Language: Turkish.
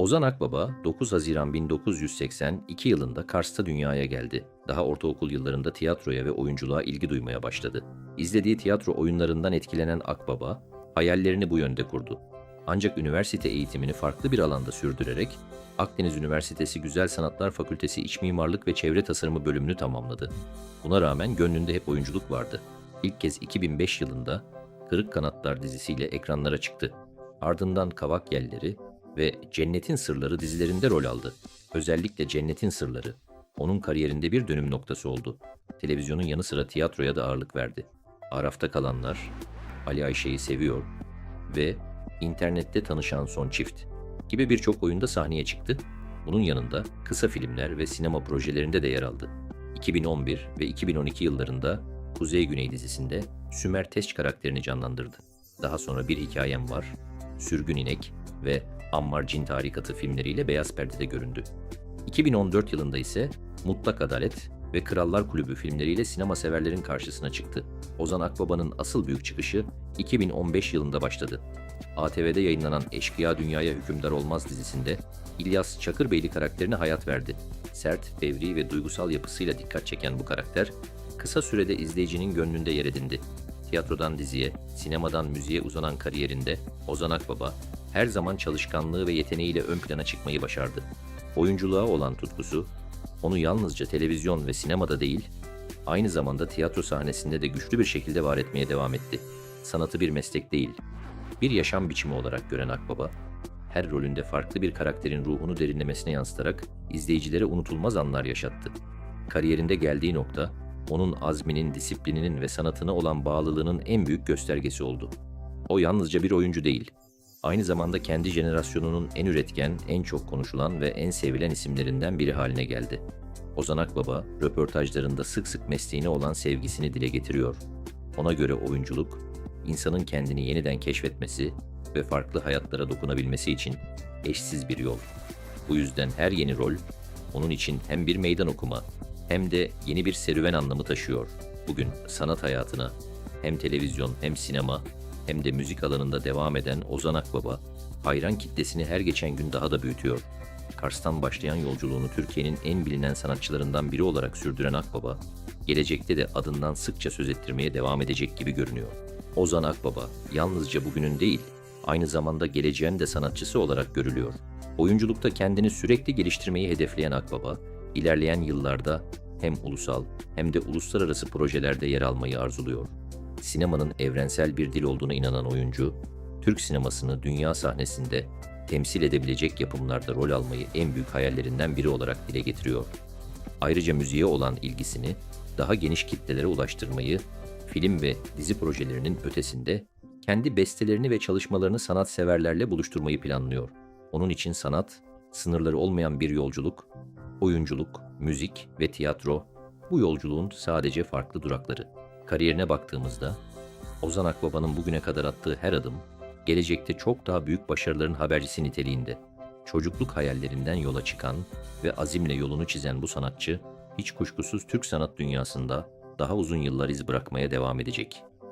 Ozan Akbaba 9 Haziran 1982 yılında Kars'ta dünyaya geldi. Daha ortaokul yıllarında tiyatroya ve oyunculuğa ilgi duymaya başladı. İzlediği tiyatro oyunlarından etkilenen Akbaba, hayallerini bu yönde kurdu. Ancak üniversite eğitimini farklı bir alanda sürdürerek Akdeniz Üniversitesi Güzel Sanatlar Fakültesi İç Mimarlık ve Çevre Tasarımı bölümünü tamamladı. Buna rağmen gönlünde hep oyunculuk vardı. İlk kez 2005 yılında Kırık Kanatlar dizisiyle ekranlara çıktı. Ardından Kavak Yelleri ve Cennetin Sırları dizilerinde rol aldı. Özellikle Cennetin Sırları onun kariyerinde bir dönüm noktası oldu. Televizyonun yanı sıra tiyatroya da ağırlık verdi. Arafta kalanlar, Ali Ayşe'yi seviyor ve internette tanışan son çift gibi birçok oyunda sahneye çıktı. Bunun yanında kısa filmler ve sinema projelerinde de yer aldı. 2011 ve 2012 yıllarında Kuzey Güney dizisinde Sümer Teş karakterini canlandırdı. Daha sonra Bir Hikayem Var, Sürgün İnek ve Ammar Cin Tarikatı filmleriyle beyaz perdede göründü. 2014 yılında ise Mutlak Adalet ve Krallar Kulübü filmleriyle sinema severlerin karşısına çıktı. Ozan Akbaba'nın asıl büyük çıkışı 2015 yılında başladı. ATV'de yayınlanan Eşkıya Dünyaya Hükümdar Olmaz dizisinde İlyas Çakırbeyli karakterine hayat verdi. Sert, fevri ve duygusal yapısıyla dikkat çeken bu karakter, kısa sürede izleyicinin gönlünde yer edindi. Tiyatrodan diziye, sinemadan müziğe uzanan kariyerinde Ozan Akbaba her zaman çalışkanlığı ve yeteneğiyle ön plana çıkmayı başardı. Oyunculuğa olan tutkusu, onu yalnızca televizyon ve sinemada değil, aynı zamanda tiyatro sahnesinde de güçlü bir şekilde var etmeye devam etti. Sanatı bir meslek değil, bir yaşam biçimi olarak gören Akbaba, her rolünde farklı bir karakterin ruhunu derinlemesine yansıtarak izleyicilere unutulmaz anlar yaşattı. Kariyerinde geldiği nokta, onun azminin, disiplininin ve sanatına olan bağlılığının en büyük göstergesi oldu. O yalnızca bir oyuncu değil, aynı zamanda kendi jenerasyonunun en üretken, en çok konuşulan ve en sevilen isimlerinden biri haline geldi. Ozan Akbaba, röportajlarında sık sık mesleğine olan sevgisini dile getiriyor. Ona göre oyunculuk, insanın kendini yeniden keşfetmesi ve farklı hayatlara dokunabilmesi için eşsiz bir yol. Bu yüzden her yeni rol onun için hem bir meydan okuma hem de yeni bir serüven anlamı taşıyor. Bugün sanat hayatına hem televizyon hem sinema hem de müzik alanında devam eden Ozan Akbaba hayran kitlesini her geçen gün daha da büyütüyor. Kars'tan başlayan yolculuğunu Türkiye'nin en bilinen sanatçılarından biri olarak sürdüren Akbaba, gelecekte de adından sıkça söz ettirmeye devam edecek gibi görünüyor. Ozan Akbaba yalnızca bugünün değil, aynı zamanda geleceğin de sanatçısı olarak görülüyor. Oyunculukta kendini sürekli geliştirmeyi hedefleyen Akbaba, ilerleyen yıllarda hem ulusal hem de uluslararası projelerde yer almayı arzuluyor. Sinemanın evrensel bir dil olduğuna inanan oyuncu, Türk sinemasını dünya sahnesinde temsil edebilecek yapımlarda rol almayı en büyük hayallerinden biri olarak dile getiriyor. Ayrıca müziğe olan ilgisini daha geniş kitlelere ulaştırmayı, film ve dizi projelerinin ötesinde kendi bestelerini ve çalışmalarını sanatseverlerle buluşturmayı planlıyor. Onun için sanat, sınırları olmayan bir yolculuk, oyunculuk, müzik ve tiyatro bu yolculuğun sadece farklı durakları. Kariyerine baktığımızda Ozan Akbaba'nın bugüne kadar attığı her adım gelecekte çok daha büyük başarıların habercisi niteliğinde. Çocukluk hayallerinden yola çıkan ve azimle yolunu çizen bu sanatçı hiç kuşkusuz Türk sanat dünyasında daha uzun yıllar iz bırakmaya devam edecek.